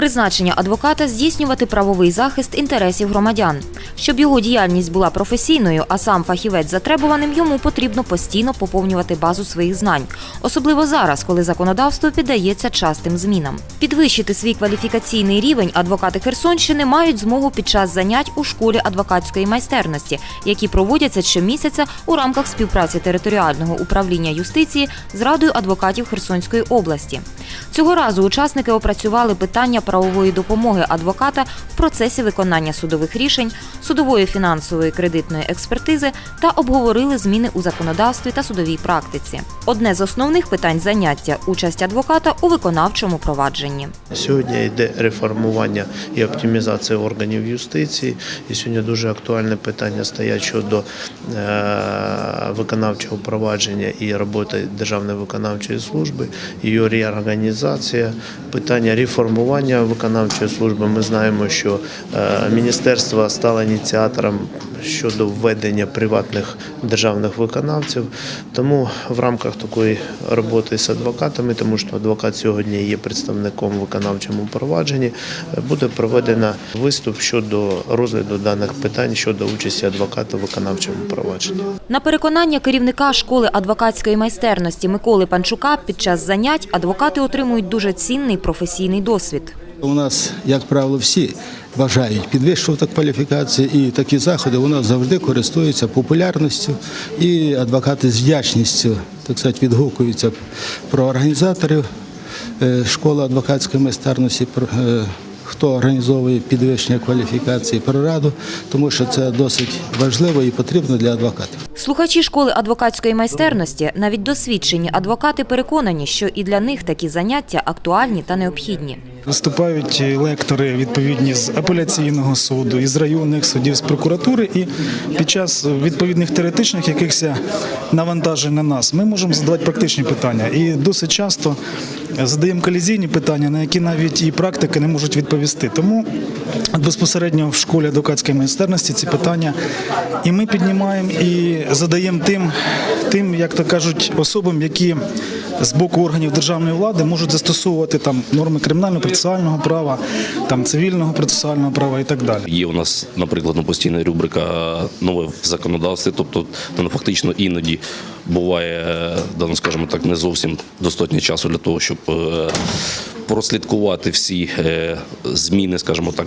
Призначення адвоката здійснювати правовий захист інтересів громадян. Щоб його діяльність була професійною, а сам фахівець затребуваним, йому потрібно постійно поповнювати базу своїх знань, особливо зараз, коли законодавство піддається частим змінам. Підвищити свій кваліфікаційний рівень адвокати Херсонщини мають змогу під час занять у школі адвокатської майстерності, які проводяться щомісяця у рамках співпраці територіального управління юстиції з Радою адвокатів Херсонської області. Цього разу учасники опрацювали питання правової допомоги адвоката в процесі виконання судових рішень, судової фінансової кредитної експертизи та обговорили зміни у законодавстві та судовій практиці. Одне з основних питань заняття участь адвоката у виконавчому провадженні. Сьогодні йде реформування і оптимізація органів юстиції. І сьогодні дуже актуальне питання стоять щодо е, виконавчого провадження і роботи Державної виконавчої служби, її реорганізація, питання реформування виконавчої служби. Ми знаємо, що е, міністерство стало ініціатором щодо введення приватних державних виконавців. Тому в рамках такої роботи з адвокатами, тому що адвокат сьогодні є представником в виконавчому провадженні, буде проведено виступ щодо розгляду даних питань щодо участі адвоката в виконавчому провадженні. На переконання керівника школи адвокатської майстерності Миколи Панчука під час занять адвокати отримують дуже цінний професійний досвід. У нас, як правило, всі бажають підвищувати кваліфікацію, і такі заходи у нас завжди користуються популярністю, і адвокати з вдячністю так сказати, відгукуються про організаторів е, школи адвокатської майстерності. е, Хто організовує підвищення кваліфікації про раду, тому що це досить важливо і потрібно для адвокатів. Слухачі школи адвокатської майстерності, навіть досвідчені адвокати переконані, що і для них такі заняття актуальні та необхідні. Виступають лектори відповідні з апеляційного суду, із районних судів, з прокуратури, і під час відповідних теоретичних якихось навантажень на нас ми можемо задавати практичні питання. І досить часто задаємо колізійні питання, на які навіть і практики не можуть відповісти. Тому безпосередньо в школі адвокатської майстерності ці питання і ми піднімаємо і задаємо тим, тим, як то кажуть, особам, які з боку органів державної влади можуть застосовувати там норми кримінального процесуального права, там цивільного процесуального права і так далі. Є у нас, наприклад, ну, постійна рубрика нове в законодавстві, тобто ну, фактично іноді буває, е, да, ну, скажімо так, не зовсім достатньо часу для того, щоб прослідкувати всі е, зміни, скажімо так,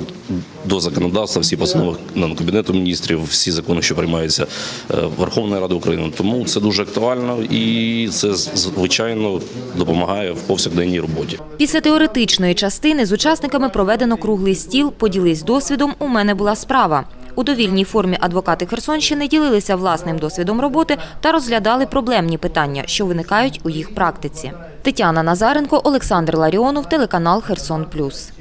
до законодавства, всі постанови ну, Кабінету міністрів, всі закони, що приймаються е, Верховною Радою України. Тому це дуже актуально і це звичайно допомагає в повсякденній роботі. Після теоретичної частини з учасниками проведено круглий стіл «Поділись досвідом. У мене була справа». У довільній формі адвокати Херсонщини ділилися власним досвідом роботи та розглядали проблемні питання, що виникають у їх практиці. Тетяна Назаренко, Олександр Ларіонов, телеканал Херсон Плюс.